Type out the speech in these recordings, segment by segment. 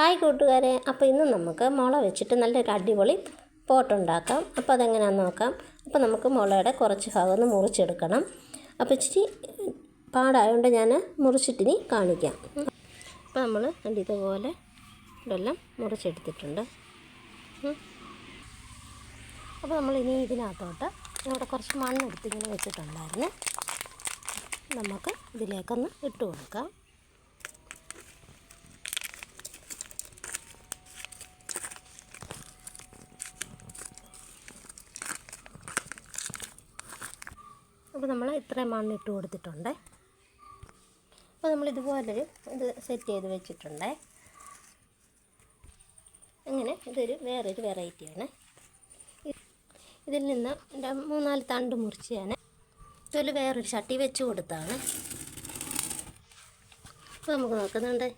Hi കൂട്ടുകാരെ. അപ്പോൾ ഇന്ന് നമുക്ക് മുള വെച്ചിട്ട് നല്ലൊരു അടിപൊളി പോട്ടുണ്ടാക്കാം. അപ്പോൾ അതെങ്ങനെയാണെന്ന് നോക്കാം. അപ്പോൾ നമുക്ക് മുളയുടെ കുറച്ച് ഭാഗം ഒന്ന് മുറിച്ചെടുക്കണം. അപ്പോൾ ഇച്ചിരി പാടായതുകൊണ്ട് ഞാൻ മുറിച്ചിട്ടിനി കാണിക്കാം. അപ്പോൾ നമ്മൾ ഇതുപോലെ ഇതെല്ലാം മുറിച്ചെടുത്തിട്ടുണ്ട്. അപ്പോൾ നമ്മൾ ഇനി ഇതിനകത്തോട്ട് ഇവിടെ കുറച്ച് മണ്ണെടുത്ത് ഇങ്ങനെ വെച്ചിട്ടുണ്ടായിരുന്നു. നമുക്ക് ഇതിലേക്കൊന്ന് ഇട്ട് കൊടുക്കാം. അപ്പോൾ നമ്മൾ ഇത്രയും മണ്ണ് ഇട്ട് കൊടുത്തിട്ടുണ്ട്. അപ്പോൾ നമ്മൾ ഇതുപോലെ ഇത് സെറ്റ് ചെയ്ത് വെച്ചിട്ടുണ്ട്. അങ്ങനെ ഇതൊരു വേറൊരു വെറൈറ്റിയാണ് ഇതിൽ നിന്ന് മൂന്നാൽ തണ്ട് മുറിച്ച് ഞാൻ ഇതുപോലെ വേറൊരു ചട്ടി വെച്ച് കൊടുത്താണ്. അപ്പോൾ നമുക്ക് നോക്കുന്നുണ്ട്.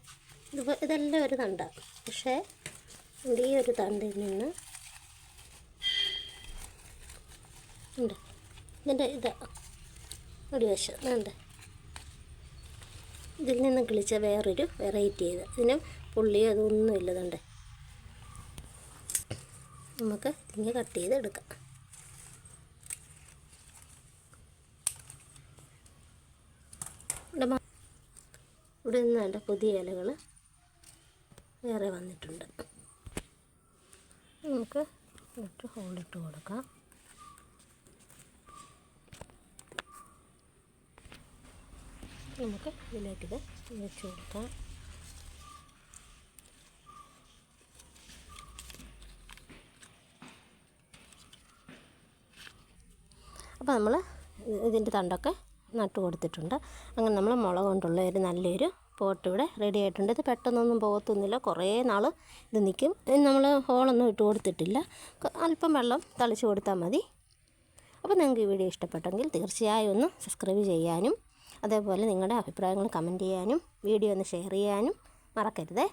ഇത് ഇതെല്ലാം ഒരു തണ്ടാണ് പക്ഷേ ഈ ഒരു തണ്ടിൽ നിന്ന് ഉണ്ട്. ഇതിന്റെ ഇതാ ഒരു വശം. വേണ്ട ഇതിൽ നിന്ന് കിളിച്ച വേറൊരു വെറൈറ്റി ചെയ്ത് ഇതിന് പുള്ളിയോ അതൊന്നും ഇല്ലതുണ്ട് നമുക്ക് ഇങ്ങനെ കട്ട് ചെയ്ത് എടുക്കാം ഇവിടെ നിന്ന് വേണ്ട പുതിയ ഇലകൾ വേറെ വന്നിട്ടുണ്ട്. നമുക്ക് ഇട്ട് ഹോളിട്ട് കൊടുക്കാം. നമുക്ക് ഇതിലേക്കിത് വെച്ച് കൊടുക്കാം. അപ്പോൾ നമ്മൾ ഇതിന്റെ തണ്ടൊക്കെ നട്ട് കൊടുത്തിട്ടുണ്ട്. അങ്ങനെ നമ്മൾ മുളക് കൊണ്ടുള്ള ഒരു നല്ലൊരു പോട്ട് ഇവിടെ റെഡി ആയിട്ടുണ്ട്. ഇത് പെട്ടെന്നൊന്നും പോകത്തൊന്നുമില്ല. കുറേ നാൾ ഇത് നിൽക്കും നമ്മൾ ഹോളൊന്നും ഇട്ട് കൊടുത്തിട്ടില്ല. അല്പം വെള്ളം തളിച്ച് കൊടുത്താൽ മതി. അപ്പോൾ നിങ്ങൾക്ക് ഈ വീഡിയോ ഇഷ്ടപ്പെട്ടെങ്കിൽ തീർച്ചയായും ഒന്ന് സബ്സ്ക്രൈബ് ചെയ്യാനും അതേപോലെ നിങ്ങളുടെ അഭിപ്രായങ്ങൾ കമന്റ് ചെയ്യാനും വീഡിയോ ഒന്ന് ഷെയർ ചെയ്യാനും മറക്കരുതേ.